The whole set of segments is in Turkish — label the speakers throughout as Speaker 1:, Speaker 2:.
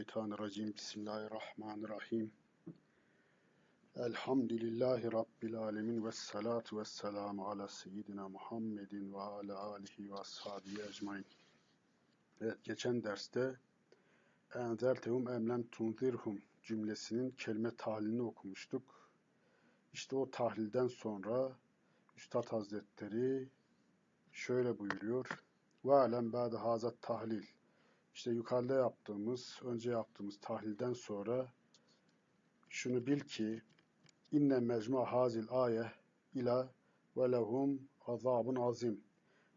Speaker 1: Mineşşeytanirracim. Bismillahirrahmanirrahim. Elhamdülillahi Rabbil alemin ve salatu ve selamu ala seyyidina Muhammedin ve ala alihi ve ashabihi ecmain. Evet, geçen derste enzeltehum emlem tunzirhum cümlesinin kelime tahlilini okumuştuk. İşte o tahlilden sonra Üstad Hazretleri şöyle buyuruyor. Ve alem ba'de hazat tahlil. İşte yukarıda yaptığımız, önce yaptığımız tahlilden sonra şunu bil ki inne mecmu hazil aye ila ve lehum azabun azim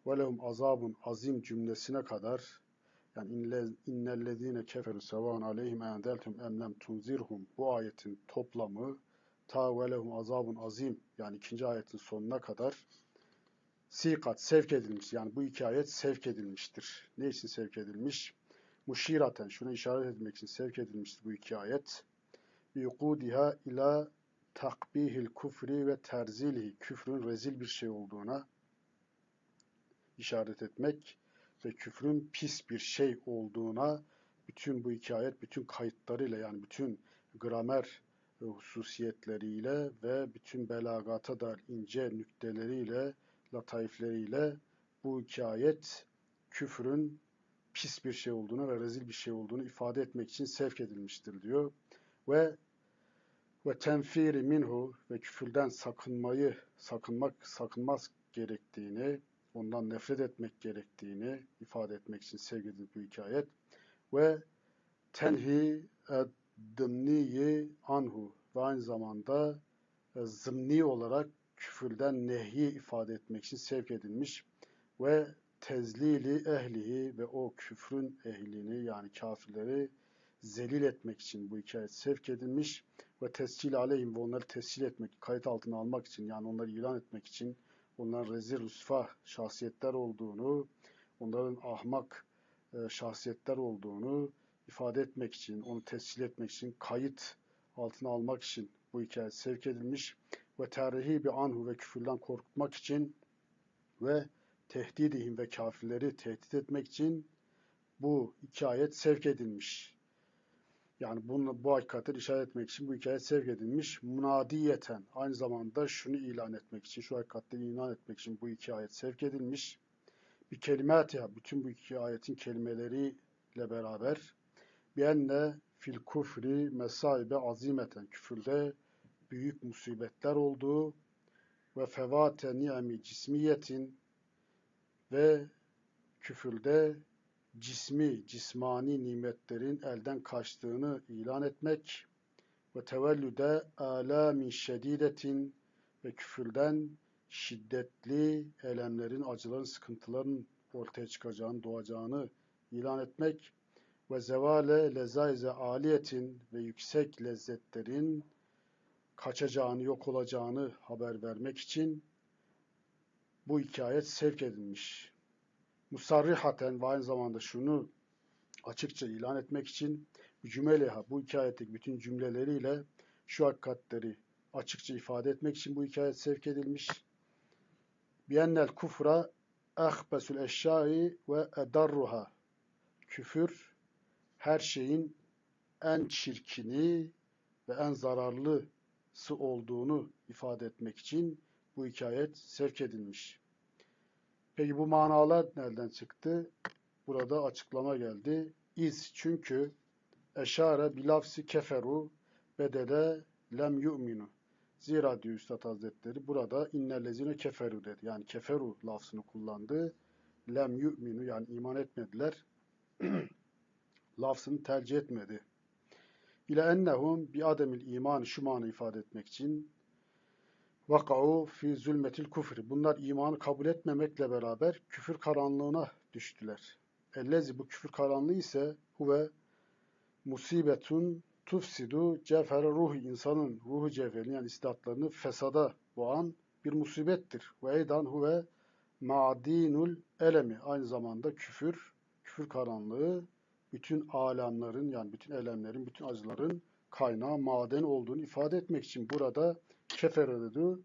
Speaker 1: ve lehum azabun azim cümlesine kadar yani innellezine keferu sevan aleyhim endeltum emlem tunzirhum bu ayetin toplamı ta ve lehum azabun azim yani ikinci ayetin sonuna kadar sikat sevk edilmiş. Yani bu iki ayet sevk edilmiştir. Ne için sevk edilmiş? Muşiraten, şuna işaret etmek için sevk edilmiştir bu iki ayet. Yukudiha ila takbihil kufri ve terzilihi, küfrün rezil bir şey olduğuna işaret etmek ve küfrün pis bir şey olduğuna bütün bu iki ayet, bütün kayıtlarıyla yani bütün gramer hususiyetleriyle ve bütün belagata dair ince nükteleriyle, lataifleriyle bu iki ayet küfrün pis bir şey olduğunu ve rezil bir şey olduğunu ifade etmek için sevk edilmiştir diyor. Ve ve tenfiri minhu ve küfürden sakınmayı, sakınmak, sakınmaz gerektiğini, ondan nefret etmek gerektiğini ifade etmek için sevk bu hikayet. Ve tenhi dımniyi anhu ve aynı zamanda zımni olarak küfürden nehi ifade etmek için sevk edilmiş ve tezlili ehlihi ve o küfrün ehlini yani kafirleri zelil etmek için bu hikaye sevk edilmiş ve tescil aleyhim ve onları tescil etmek, kayıt altına almak için yani onları ilan etmek için onların rezil rüsfa şahsiyetler olduğunu, onların ahmak e, şahsiyetler olduğunu ifade etmek için, onu tescil etmek için, kayıt altına almak için bu hikaye sevk edilmiş ve tarihi bir anhu ve küfürden korkutmak için ve tehdidihim ve kafirleri tehdit etmek için bu iki ayet sevk edilmiş. Yani bunu, bu hakikatleri işaret etmek için bu hikaye sevk edilmiş. Munadiyeten aynı zamanda şunu ilan etmek için, şu hakikatleri ilan etmek için bu iki ayet sevk edilmiş. Bir kelimatiha, bütün bu iki ayetin kelimeleriyle beraber bir enne fil kufri mesaibe azimeten küfürde büyük musibetler olduğu ve fevate ni'mi cismiyetin ve küfürde cismi, cismani nimetlerin elden kaçtığını ilan etmek ve tevellüde âlâmin şedidetin ve küfürden şiddetli elemlerin, acıların, sıkıntıların ortaya çıkacağını, doğacağını ilan etmek ve zevale lezaize aliyetin ve yüksek lezzetlerin kaçacağını, yok olacağını haber vermek için bu iki ayet sevk edilmiş. Musarrihaten ve aynı zamanda şunu açıkça ilan etmek için cümleha bu iki ayetteki bütün cümleleriyle şu hakikatleri açıkça ifade etmek için bu hikaye sevk edilmiş. Biyennel kufra ahbesul eşyai ve edarruha küfür her şeyin en çirkini ve en zararlısı olduğunu ifade etmek için bu hikayet sevk edilmiş. Peki bu manalar nereden çıktı? Burada açıklama geldi. İz çünkü eşare bilafsi keferu bedele lem yu'minu. Zira diyor Üstad Hazretleri burada innellezine keferu dedi. Yani keferu lafzını kullandı. Lem yu'minu yani iman etmediler. lafzını tercih etmedi. İle ennehum bi ademil iman şu manı ifade etmek için vakau fi zulmetil kufri. Bunlar imanı kabul etmemekle beraber küfür karanlığına düştüler. Ellezi bu küfür karanlığı ise huve musibetun tufsidu cevher ruhi insanın ruhu cevherini yani istidatlarını fesada boğan bir musibettir. Ve eydan huve ma'dinul elemi aynı zamanda küfür, küfür karanlığı bütün alemlerin yani bütün elemlerin, bütün acıların kaynağı maden olduğunu ifade etmek için burada keferedu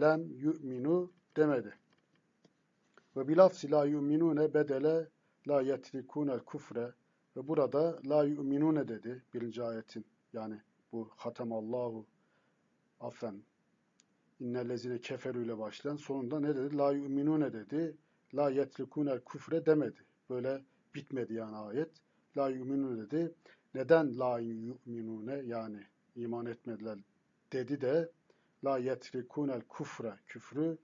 Speaker 1: lem yu'minu demedi. Ve bilafsi la yu'minune bedele la yetrikunel kufre Ve burada la yu'minune dedi birinci ayetin. Yani bu hatemallahu affen innellezine keferu ile başlayan sonunda ne dedi? La yu'minune dedi. La yetrikunel küfre demedi. Böyle bitmedi yani ayet. La yu'minune dedi. Neden la yu'minune yani iman etmediler dedi de la yetrikunel kufre küfrü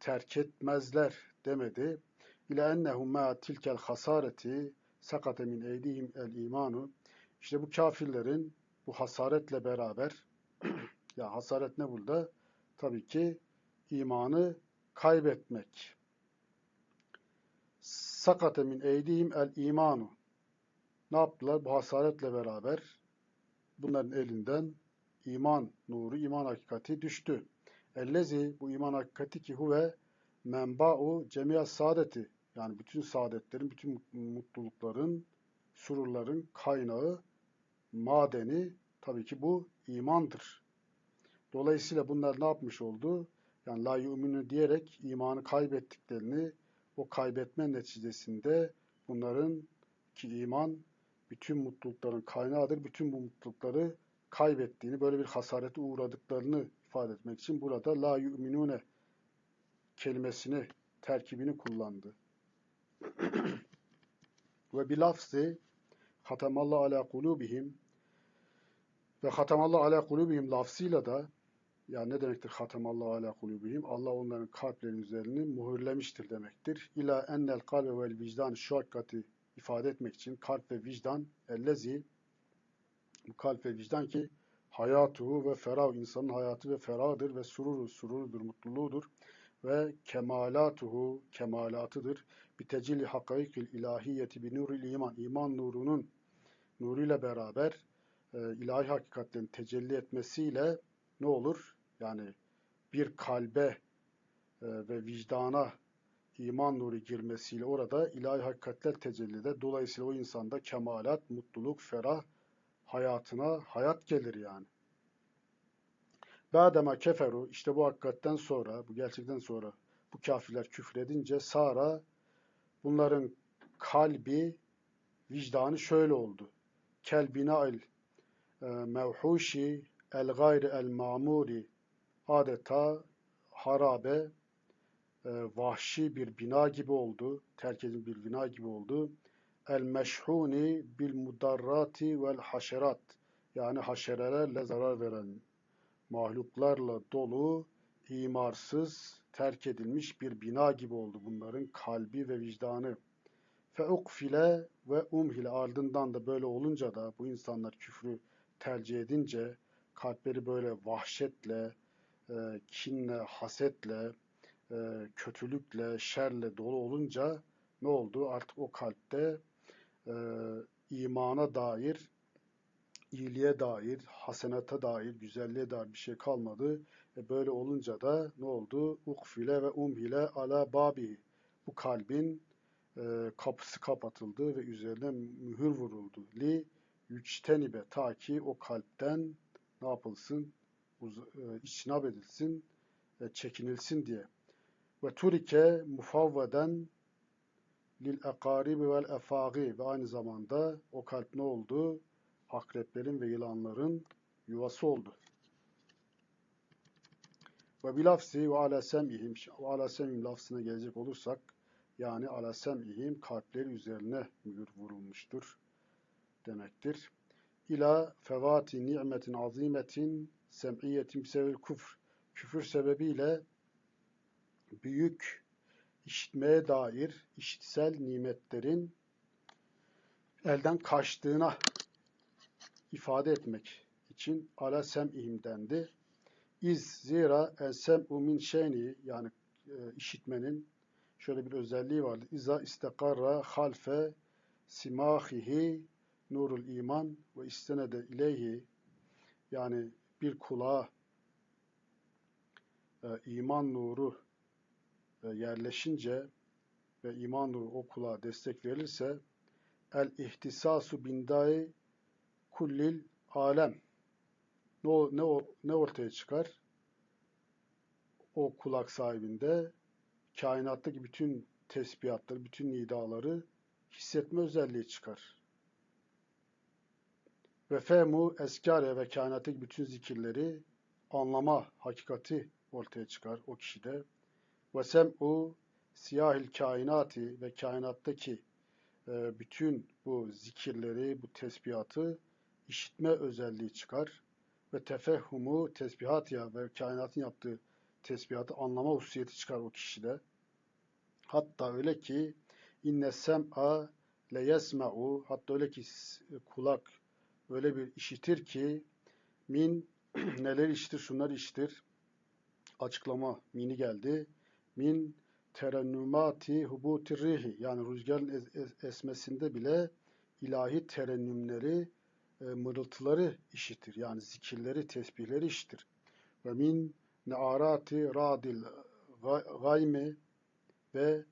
Speaker 1: terk etmezler demedi. İla ennehum ma tilkel hasareti sakate min eydihim el imanu. İşte bu kafirlerin bu hasaretle beraber ya hasaret ne burada? Tabii ki imanı kaybetmek. Sakate min eydihim el imanu. Ne yaptılar? Bu hasaretle beraber bunların elinden iman nuru, iman hakikati düştü. Ellezi bu iman hakikati ki huve menba'u cemiyat saadeti yani bütün saadetlerin, bütün mutlulukların, sururların kaynağı, madeni tabii ki bu imandır. Dolayısıyla bunlar ne yapmış oldu? Yani la yu'minu diyerek imanı kaybettiklerini o kaybetme neticesinde bunların ki iman bütün mutlulukların kaynağıdır. Bütün bu mutlulukları kaybettiğini, böyle bir hasarete uğradıklarını ifade etmek için burada la yu'minune kelimesini, terkibini kullandı. Ve bilafzi hatamallahu ala kulubihim ve hatamallahu ala kulubihim lafzıyla da yani ne demektir hatamallahu ala kulubihim? Allah onların kalplerinin üzerini mühürlemiştir demektir. İla ennel kalbe vel vicdan şu hakikati ifade etmek için kalp ve vicdan ellezi bu kalp ve vicdan ki hayatuhu ve ferah insanın hayatı ve ferahdır ve sururu sururudur, mutluluğudur ve kemalatuhu kemalatıdır. Bitecilli hakikil ilahiyeti bi nuril iman iman nurunun nuruyla beraber e, ilahi hakikatlerin tecelli etmesiyle ne olur? Yani bir kalbe e, ve vicdana iman nuru girmesiyle orada ilahi hakikatler tecellide. Dolayısıyla o insanda kemalat, mutluluk, ferah hayatına hayat gelir yani. Ba'dema keferu işte bu hakikatten sonra, bu gerçekten sonra bu kafirler küfredince Sara bunların kalbi, vicdanı şöyle oldu. Kel bina'il e, mevhuşi el gayri el mamuri adeta harabe e, vahşi bir bina gibi oldu. Terk edilmiş bir bina gibi oldu. El meşhuni bil mudarrati vel haşerat yani haşerelerle zarar veren mahluklarla dolu, imarsız, terk edilmiş bir bina gibi oldu bunların kalbi ve vicdanı. Feukfile ve umhile ardından da böyle olunca da bu insanlar küfrü tercih edince kalpleri böyle vahşetle, e, kinle, hasetle, e, kötülükle, şerle dolu olunca ne oldu? Artık o kalpte e, imana dair iyiliğe dair, hasenata dair, güzelliğe dair bir şey kalmadı. E böyle olunca da ne oldu? Ukfile ve umhile ala babi. Bu kalbin e, kapısı kapatıldı ve üzerine mühür vuruldu. Li yüçtenibe ta ki o kalpten ne yapılsın? Uz, e, içinab edilsin, e, çekinilsin diye. Ve turike mufavveden lil ekaribi vel efagi ve aynı zamanda o kalp ne oldu? akreplerin ve yılanların yuvası oldu. Ve bilafsi ve ala sem'ihim ve ala sem'ihim lafzına gelecek olursak yani ala sem'ihim kalpleri üzerine mühür vurulmuştur demektir. İla fevati ni'metin azimetin sem'iyetin sebel küfr küfür sebebiyle büyük işitmeye dair işitsel nimetlerin elden kaçtığına ifade etmek için ala sem'ihim dendi. İz zira sem'u min şeyni yani e, işitmenin şöyle bir özelliği vardı. İza istekarra halfe simahihi nurul iman ve istenede ileyhi yani bir kulağa e, iman nuru yerleşince ve iman nuru o kulağa destek verilirse el ihtisasu bindai kullil alem. Ne, ne, ne ortaya çıkar? O kulak sahibinde kainattaki bütün tesbihatları, bütün nidaları hissetme özelliği çıkar. Ve fehmu eskare ve kainattaki bütün zikirleri anlama hakikati ortaya çıkar o kişide. Ve sem'u siyahil kainati ve kainattaki e, bütün bu zikirleri, bu tesbihatı işitme özelliği çıkar. Ve tefehhumu tesbihat ya ve kainatın yaptığı tesbihatı anlama hususiyeti çıkar o kişide. Hatta öyle ki inne sem'a le yesma'u hatta öyle ki kulak öyle bir işitir ki min neler işitir şunlar işitir açıklama mini geldi min terennümati hubutir rihi yani rüzgarın es es esmesinde bile ilahi terennümleri e, mırıltıları işitir yani zikirleri tesbihleri işitir ve min nearati radil gaymi ve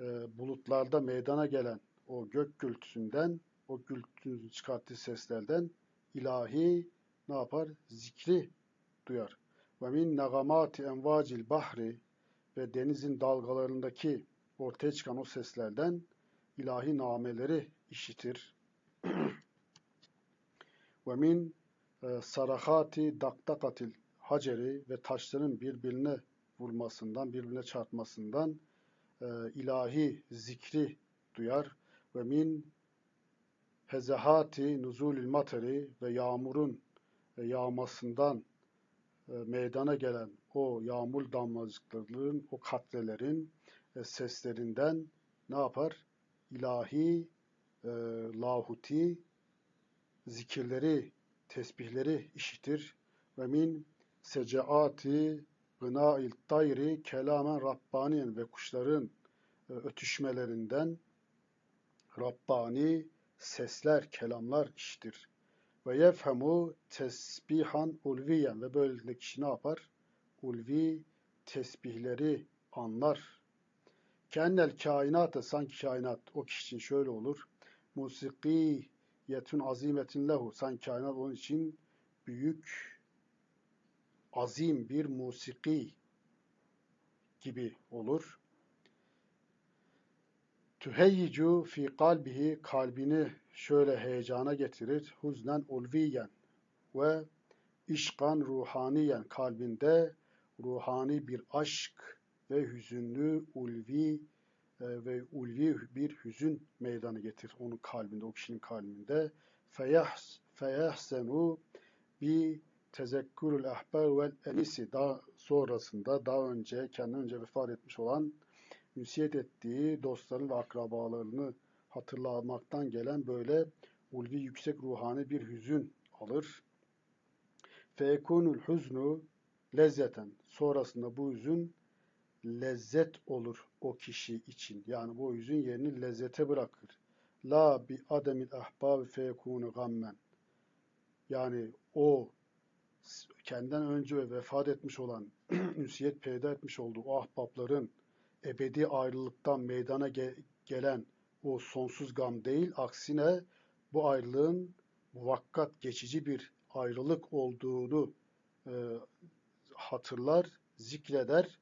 Speaker 1: e, bulutlarda meydana gelen o gök gürültüsünden, o gürültünün çıkarttığı seslerden ilahi ne yapar? Zikri duyar. Ve min negamati envacil bahri ve denizin dalgalarındaki ortaya çıkan o seslerden ilahi nameleri işitir. ve min e, sarahati daktakatil haceri ve taşların birbirine vurmasından, birbirine çarpmasından e, ilahi zikri duyar ve min hezehati nuzulil materi ve yağmurun e, yağmasından e, meydana gelen o yağmur damlacıklarının, o katrelerin e, seslerinden ne yapar? İlahi, e, lahuti zikirleri, tesbihleri işitir. Ve min secaati gınâil tayri kelamen Rabbaniyen ve kuşların e, ötüşmelerinden Rabbani sesler, kelamlar işitir. Ve yefhemu tesbihan ulviyen ve böylelikle kişi ne yapar? Ulvi tesbihleri anlar. Kennel kainatı sanki kainat o kişi için şöyle olur. Musiki yetun azimetin lehu sanki kainat onun için büyük azim bir musiki gibi olur. Tüheyyicu fi kalbihi kalbini şöyle heyecana getirir. Huznen ulviyen ve işkan ruhaniyen kalbinde ruhani bir aşk ve hüzünlü ulvi e, ve ulvi bir hüzün meydana getir onun kalbinde, o kişinin kalbinde. Feyahs, feyahsenu bi tezekkürül ahbar vel enisi daha sonrasında daha önce kendinden önce vefat etmiş olan ünsiyet ettiği dostların ve akrabalarını hatırlamaktan gelen böyle ulvi yüksek ruhani bir hüzün alır. Fekunul huznu lezzeten. Sonrasında bu hüzün lezzet olur o kişi için. Yani bu hüzün yerini lezzete bırakır. La bi ademil ahbab fekunu gammen. Yani o kendinden önce ve vefat etmiş olan, ünsiyet peyda etmiş olduğu o ahbapların ebedi ayrılıktan meydana ge gelen o sonsuz gam değil, aksine bu ayrılığın muvakkat, geçici bir ayrılık olduğunu e, hatırlar, zikreder.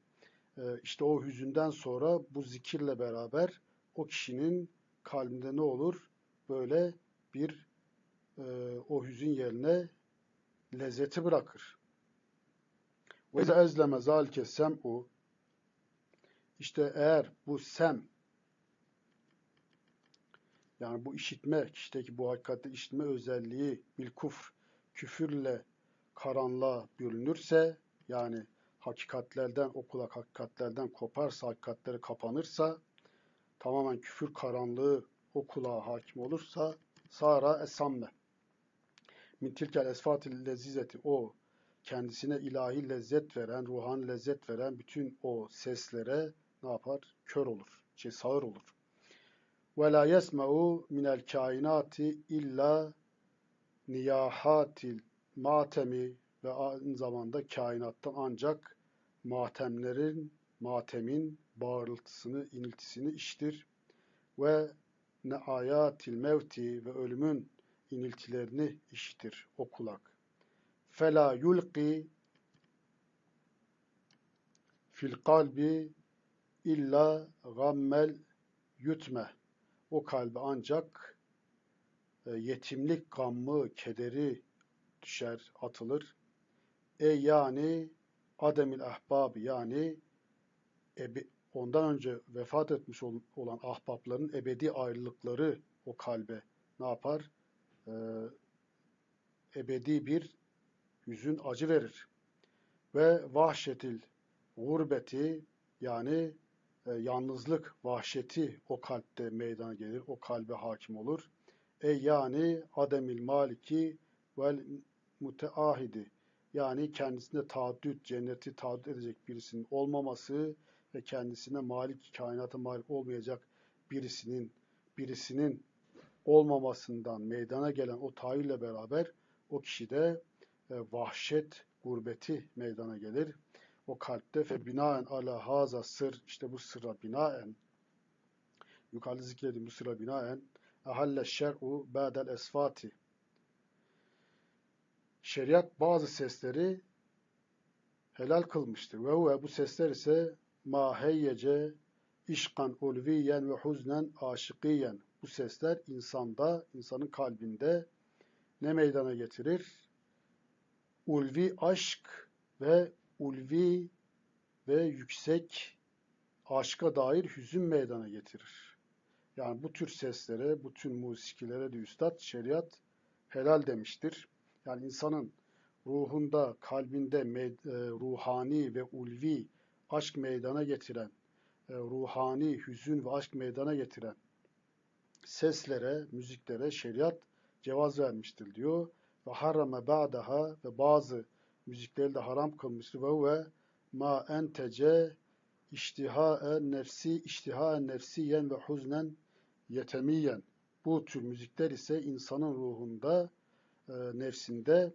Speaker 1: E, işte o hüzünden sonra bu zikirle beraber o kişinin kalbinde ne olur? Böyle bir e, o hüzün yerine lezzeti bırakır. Ve ezleme zalike sem'u işte eğer bu sem yani bu işitme, kişideki bu hakikatte işitme özelliği bil kufr, küfürle karanlığa bürünürse, yani hakikatlerden, o kulak hakikatlerden koparsa, hakikatleri kapanırsa, tamamen küfür karanlığı o kulağa hakim olursa, sara esamme. Min tilkel esfatil lezizeti o kendisine ilahi lezzet veren, ruhan lezzet veren bütün o seslere ne yapar? Kör olur, şey sağır olur. Ve la yesma'u minel kainati illa niyahatil matemi ve aynı zamanda kainattan ancak matemlerin, matemin bağırıltısını, iniltisini iştir. Ve ne ayatil mevti ve ölümün iniltilerini işitir o kulak. Fela yulqi fil kalbi illa gammel yutme. O kalbi ancak e, yetimlik gammı, kederi düşer, atılır. E yani ademil ahbabi yani ebe, ondan önce vefat etmiş ol- olan ahbapların ebedi ayrılıkları o kalbe ne yapar? Ee, ebedi bir hüzün acı verir. Ve vahşetil gurbeti yani e, yalnızlık vahşeti o kalpte meydana gelir, o kalbe hakim olur. E yani ademil maliki vel muteahidi yani kendisine taaddüt, cenneti taaddüt edecek birisinin olmaması ve kendisine malik, kainata malik olmayacak birisinin birisinin olmamasından meydana gelen o tahayyülle beraber o kişide e, vahşet, gurbeti meydana gelir. O kalpte fe binaen ala haza sır işte bu sıra binaen yukarıda zikrediğim bu sıra binaen ahalle şer'u ba'del esfati şeriat bazı sesleri helal kılmıştır. Ve huve bu sesler ise ma işkan ulviyen ve huznen aşıkiyen. Bu sesler insanda, insanın kalbinde ne meydana getirir? Ulvi aşk ve ulvi ve yüksek aşka dair hüzün meydana getirir. Yani bu tür seslere, bu tür musikilere de üstad şeriat helal demiştir. Yani insanın ruhunda, kalbinde e, ruhani ve ulvi aşk meydana getiren, e, ruhani hüzün ve aşk meydana getiren seslere, müziklere şeriat cevaz vermiştir diyor. Ve harrame ba'daha ve bazı müzikleri de haram kılmıştır. Ve huve ma entece iştihaen nefsi iştihaen nefsiyen ve huznen yetemiyen. Bu tür müzikler ise insanın ruhunda, e, nefsinde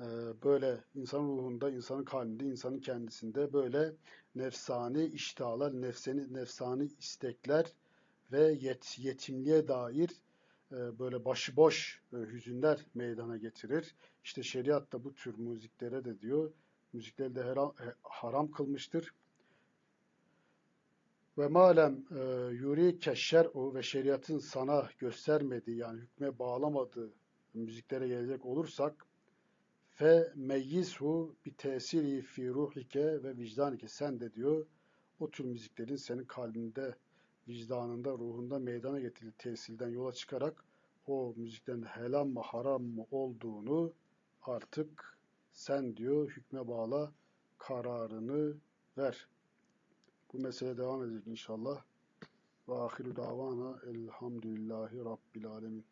Speaker 1: e, böyle insanın ruhunda, insanın kalbinde, insanın kendisinde böyle nefsani iştahlar, nefsani, nefsani istekler ve yet, yetimliğe dair e, böyle başıboş hüzünler meydana getirir. İşte şeriat da bu tür müziklere de diyor, müzikleri de haram kılmıştır. Ve malem e, yuri keşşer'u ve şeriatın sana göstermediği yani hükme bağlamadığı müziklere gelecek olursak fe meyyizhu bi tesiri fi ruhike ve vicdanike sen de diyor o tür müziklerin senin kalbinde, vicdanında, ruhunda meydana getirdiği tesirden yola çıkarak o müziklerin helal mı haram mı olduğunu artık sen diyor hükme bağla kararını ver. Bu mesele devam edecek inşallah. Ve ahiru davana elhamdülillahi rabbil alemin.